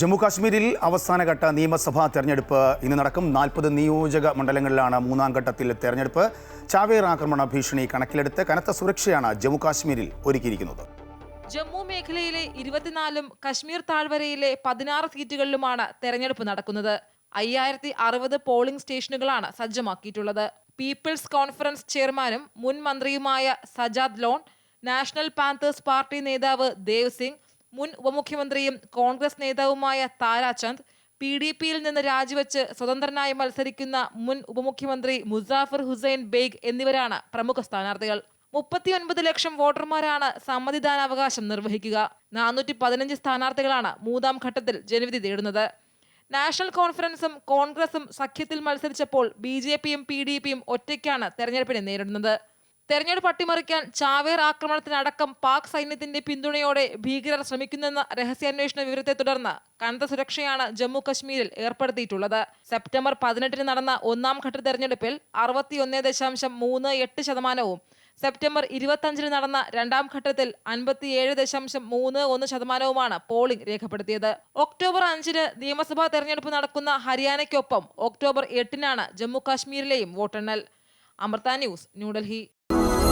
ജമ്മു കാശ്മീരിൽ അവസാനഘട്ട നിയമസഭാ തെരഞ്ഞെടുപ്പ് ഇന്ന് നടക്കും നാൽപ്പത് നിയോജക മണ്ഡലങ്ങളിലാണ് മൂന്നാം ഘട്ടത്തിൽ തെരഞ്ഞെടുപ്പ്. ചാവേർ ആക്രമണ ഭീഷണി കണക്കിലെടുത്ത് കനത്ത സുരക്ഷയാണ് ജമ്മുകാശ്മീരിൽ ഒരുക്കിയിരിക്കുന്നത്. ജമ്മു മേഖലയിലെ ഇരുപത്തിനാലും കശ്മീർ താഴ്വരയിലെ പതിനാറ് സീറ്റുകളിലുമാണ് തെരഞ്ഞെടുപ്പ് നടക്കുന്നത്. അയ്യായിരത്തി അറുപത് പോളിംഗ് സ്റ്റേഷനുകളാണ് സജ്ജമാക്കിയിട്ടുള്ളത്. പീപ്പിൾസ് കോൺഫറൻസ് ചെയർമാനും മുൻ മന്ത്രിയുമായ Sajad Lone national panthers party നേതാവ് ദേവ് സിംഗ് മുൻ ഉപമുഖ്യമന്ത്രിയും കോൺഗ്രസ് നേതാവുമായ താരാചന്ദ് പി ഡി പിയിൽ നിന്ന് രാജിവെച്ച് സ്വതന്ത്രനായി മത്സരിക്കുന്ന മുൻ ഉപമുഖ്യമന്ത്രി മുസാഫർ ഹുസൈൻ ബേഗ് എന്നിവരാണ് പ്രമുഖ സ്ഥാനാർത്ഥികൾ. മുപ്പത്തിയൊൻപത് ലക്ഷം വോട്ടർമാരാണ് സമ്മതിദാനാവകാശം നിർവഹിക്കുക. നാനൂറ്റി പതിനഞ്ച് സ്ഥാനാർത്ഥികളാണ് മൂന്നാം ഘട്ടത്തിൽ ജനവിധി തേടുന്നത്. നാഷണൽ കോൺഫറൻസും കോൺഗ്രസും സഖ്യത്തിൽ മത്സരിച്ചപ്പോൾ ബി ജെ പിയും പി ഡി പിയും ഒറ്റയ്ക്കാണ് തെരഞ്ഞെടുപ്പിനെ നേരിടുന്നത്. തെരഞ്ഞെടുപ്പ് അട്ടിമറിക്കാൻ ചാവേർ ആക്രമണത്തിനടക്കം പാക് സൈന്യത്തിന്റെ പിന്തുണയോടെ ഭീകരർ ശ്രമിക്കുന്നെന്ന രഹസ്യാന്വേഷണ വിവരത്തെ തുടർന്ന് കനത്ത സുരക്ഷയാണ് ജമ്മു കശ്മീരിൽ ഏർപ്പെടുത്തിയിട്ടുള്ളത്. സെപ്റ്റംബർ പതിനെട്ടിന് നടന്ന ഒന്നാം ഘട്ട തെരഞ്ഞെടുപ്പിൽ അറുപത്തിയൊന്ന് ദശാംശം മൂന്ന് എട്ട് ശതമാനവും സെപ്റ്റംബർ ഇരുപത്തഞ്ചിന് നടന്ന രണ്ടാം ഘട്ടത്തിൽ അൻപത്തിയേഴ് ദശാംശം മൂന്ന് ഒന്ന് ശതമാനവുമാണ് പോളിംഗ് രേഖപ്പെടുത്തിയത്. ഒക്ടോബർ അഞ്ചിന് നിയമസഭാ തെരഞ്ഞെടുപ്പ് നടക്കുന്ന ഹരിയാനയ്ക്കൊപ്പം ഒക്ടോബർ എട്ടിനാണ് ജമ്മു കാശ്മീരിലെയും വോട്ടെണ്ണൽ. അമൃത ന്യൂസ് ന്യൂഡൽഹി. you